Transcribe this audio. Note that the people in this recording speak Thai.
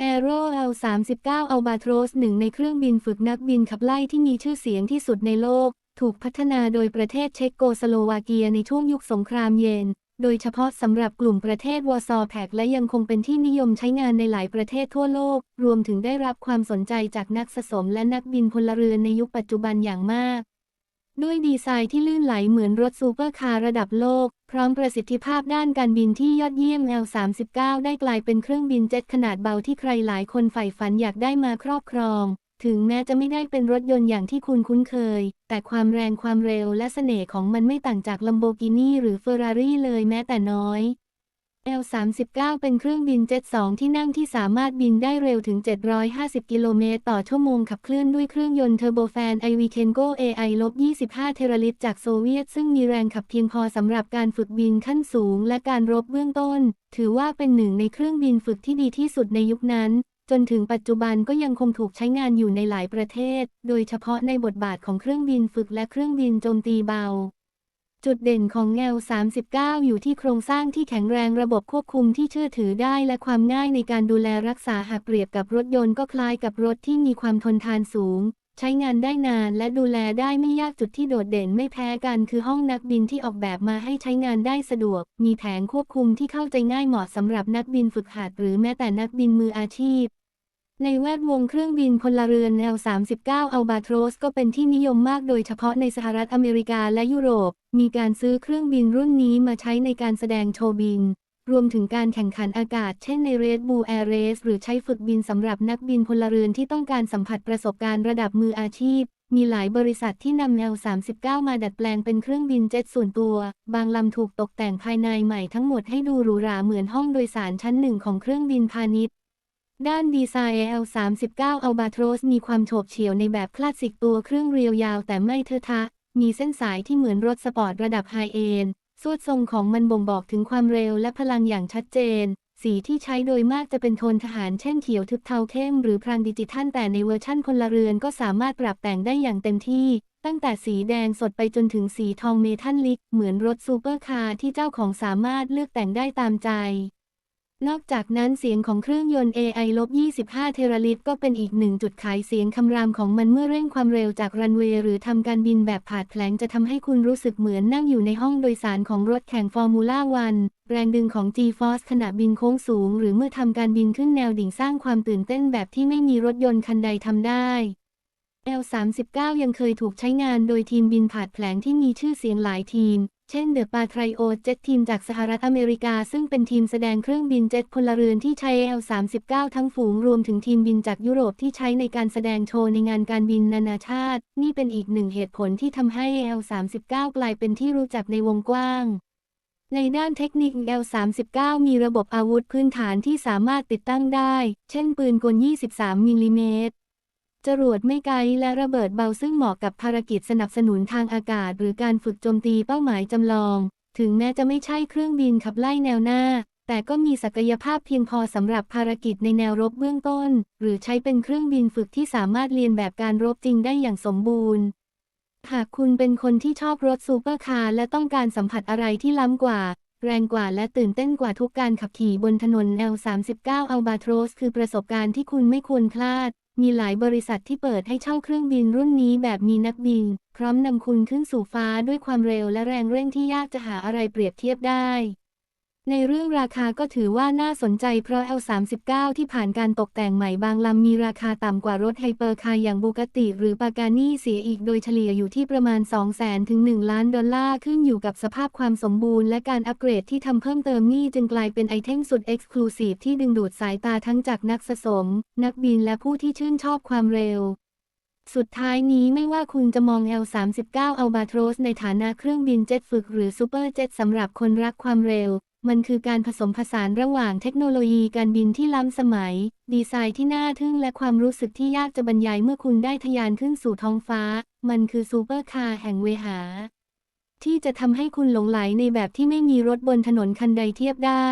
Aero L39 Albatros หนึ่งในเครื่องบินฝึกนักบินขับไล่ที่มีชื่อเสียงที่สุดในโลก ถูกพัฒนาโดยประเทศเช็กโกสโลวาเกียในช่วงยุคสงครามเย็น โดยเฉพาะสำหรับกลุ่มประเทศวอร์ซอแพกและยังคงเป็นที่นิยมใช้งานในหลายประเทศทั่วโลก รวมถึงได้รับความสนใจจากนักสะสมและนักบินพลเรือนในยุคปัจจุบันอย่างมาก ด้วยดีไซน์ที่ลื่นไหลเหมือนรถซูเปอร์คาร์ระดับโลก พร้อมประสิทธิภาพด้านการบินที่ยอดเยี่ยม L39 ได้กลายเป็นเครื่องบินเจ็ตขนาดเบาที่ใครหลายคนใฝ่ฝันอยากได้มาครอบครอง ถึงแม้จะไม่ได้เป็นรถยนต์อย่างที่คุณคุ้นเคย แต่ความแรงความเร็วและเสน่ห์ของมันไม่ต่างจากลัมโบกินีหรือเฟอร์รารี่เลยแม้แต่น้อย L39 เป็นเครื่องบินเจ็ต2ที่นั่งที่สามารถบินได้เร็วถึง 750 กิโลเมตรต่อชั่วโมงขับเคลื่อนด้วยเครื่องยนต์เทอร์โบแฟน iVicengo AI-25 เทราลิตรจากโซเวียต ซึ่งมีแรงขับเพียงพอสำหรับการฝึกบินขั้นสูงและการรบเบื้องต้น ถือว่าเป็นหนึ่งในเครื่องบินฝึกที่ดีที่สุดในยุคนั้น จนถึงปัจจุบันก็ยังคงถูกใช้งานอยู่ในหลายประเทศ โดยเฉพาะในบทบาทของเครื่องบินฝึกและเครื่องบินโจมตีเบา จุดเด่นของแงว39 อยู่ที่โครงสร้างที่แข็งแรงระบบควบคุมที่เชื่อถือได้และความง่ายในการดูแลรักษาหากเปรียบกับรถยนต์ก็คล้ายกับรถที่มีความทนทานสูง ใช้งานได้นานและดูแลได้ไม่ยากจุดที่โดดเด่นไม่แพ้กันคือห้องนักบินที่ออกแบบมาให้ใช้งานได้สะดวก มีแผงควบคุมที่เข้าใจง่ายเหมาะสำหรับนักบินฝึกหัดหรือแม้แต่นักบินมืออาชีพ ในแวดวงเครื่องบินพลเรือน L39 Albatros ก็เป็นที่นิยมมากโดยเฉพาะในสหรัฐอเมริกาและยุโรป มีการซื้อเครื่องบินรุ่นนี้มาใช้ในการแสดงโชว์บิน รวมถึงการแข่งขันอากาศเช่นใน Red Bull Air Race หรือใช้ฝึกบินสำหรับนักบินพลเรือนที่ต้องการสัมผัสประสบการณ์ระดับมืออาชีพ มีหลายบริษัทที่นำ L39 มาดัดแปลงเป็นเครื่องบินเจ็ตส่วนตัว บางลำถูกตกแต่งภายในใหม่ทั้งหมดให้ดูหรูหราเหมือนห้องโดยสารชั้นหนึ่งของเครื่องบินพาณิชย์ ด้านดีไซน์ L39 Albatros มีความโฉบเฉี่ยวในแบบคลาสสิกตัวเครื่องเรียวยาวแต่ไม่เทอะทะ มีเส้นสายที่เหมือนรถสปอร์ตระดับไฮเอนสวดทรงของมันบ่งบอกถึงความเร็วและพลังอย่างชัดเจน สีที่ใช้โดยมากจะเป็นโทนทหารเช่นเขียวทึบเทาเข้มหรือพรางดิจิทัลแต่ในเวอร์ชั่นพลเรือนก็สามารถปรับแต่งได้อย่างเต็มที่ ตั้งแต่สีแดงสดไปจนถึงสีทองเมทัลลิก เหมือนรถซูเปอร์คาร์ที่เจ้าของสามารถเลือกแต่งได้ตามใจ นอกจากนั้นเสียงของเครื่องยนต์ AI-25 เทราลิตรก็เป็นอีกหนึ่งจุดขายเสียงคำรามของมันเมื่อเร่งความเร็วจากรันเวย์หรือทำการบินแบบผาดแผลงจะทำให้คุณรู้สึกเหมือนนั่งอยู่ในห้องโดยสารของรถแข่งฟอร์มูล่าวันแรงดึงของ G-Force ขณะบินโค้งสูง หรือเมื่อทำการบินขึ้นแนวดิ่งสร้างความตื่นเต้นแบบที่ไม่มีรถยนต์คันใดทำได้ L39 ยังเคยถูกใช้งานโดยทีมบินผาดแผลงที่มีชื่อเสียงหลายทีม เช่นเดอะปาไทรโอเจ็ตทีมจากสหรัฐอเมริกา ซึ่งเป็นทีมแสดงเครื่องบินเจ็ตพลเรือนที่ใช้ L39 ทั้งฝูงรวมถึงทีมบินจากยุโรปที่ใช้ในการแสดงโชว์ในงานการบินนานาชาติ นี่เป็นอีกหนึ่งเหตุผลที่ทำให้ L39 กลายเป็นที่รู้จักในวงกว้าง ในด้านเทคนิค L39 มีระบบอาวุธพื้นฐานที่สามารถติดตั้งได้ เช่นปืนกล 23มิลลิเมตร จรวดไม่ไกลและระเบิดเบาซึ่งเหมาะกับภารกิจสนับสนุนทางอากาศ หรือการฝึกโจมตีเป้าหมายจำลอง ถึงแม้จะไม่ใช่เครื่องบินขับไล่แนวหน้า แต่ก็มีศักยภาพเพียงพอสำหรับภารกิจในแนวรบเบื้องต้น หรือใช้เป็นเครื่องบินฝึกที่สามารถเรียนแบบการรบจริงได้อย่างสมบูรณ์ หากคุณเป็นคนที่ชอบรถซูเปอร์คาร์และต้องการสัมผัสอะไรที่ล้ำกว่าแรงกว่าและตื่นเต้นกว่าทุกการขับขี่บนถนน L39 Albatros คือประสบการณ์ที่คุณไม่ควรพลาด มีหลายบริษัทที่เปิดให้เช่าเครื่องบินรุ่นนี้แบบมีนักบิน พร้อมนำคุณขึ้นสู่ฟ้าด้วยความเร็วและแรงเร่งที่ยากจะหาอะไรเปรียบเทียบได้ ในเรื่องราคาก็ถือว่าน่าสนใจเพราะ L39 ที่ผ่านการตกแต่งใหม่บางลำมีราคาต่ำกว่ารถไฮเปอร์คาร์อย่างบูกติ หรือปากานี่เสียอีกโดยเฉลี่ยอยู่ที่ประมาณ 200,000 ถึง 1 ล้านดอลลาร์ขึ้นอยู่กับสภาพความสมบูรณ์และการอัปเกรดที่ทำเพิ่มเติมนี่จึงกลายเป็นไอเทมสุดเอ็กซ์คลูซีฟที่ดึงดูดสายตาทั้งจากนักสะสม นักบินและผู้ที่ชื่นชอบความเร็วสุดท้ายนี้ไม่ว่าคุณจะมอง L39 Albatros ในฐานะเครื่องบินเจ็ตฝึกหรือซูเปอร์เจ็ตสำหรับคนรักความเร็ว มันคือการผสมผสานระหว่างเทคโนโลยีการบินที่ล้ำสมัย ดีไซน์ที่น่าทึ่งและความรู้สึกที่ยากจะบรรยายเมื่อคุณได้ทะยานขึ้นสู่ท้องฟ้า มันคือซูเปอร์คาร์แห่งเวหา ที่จะทำให้คุณหลงไหลในแบบที่ไม่มีรถบนถนนคันใดเทียบได้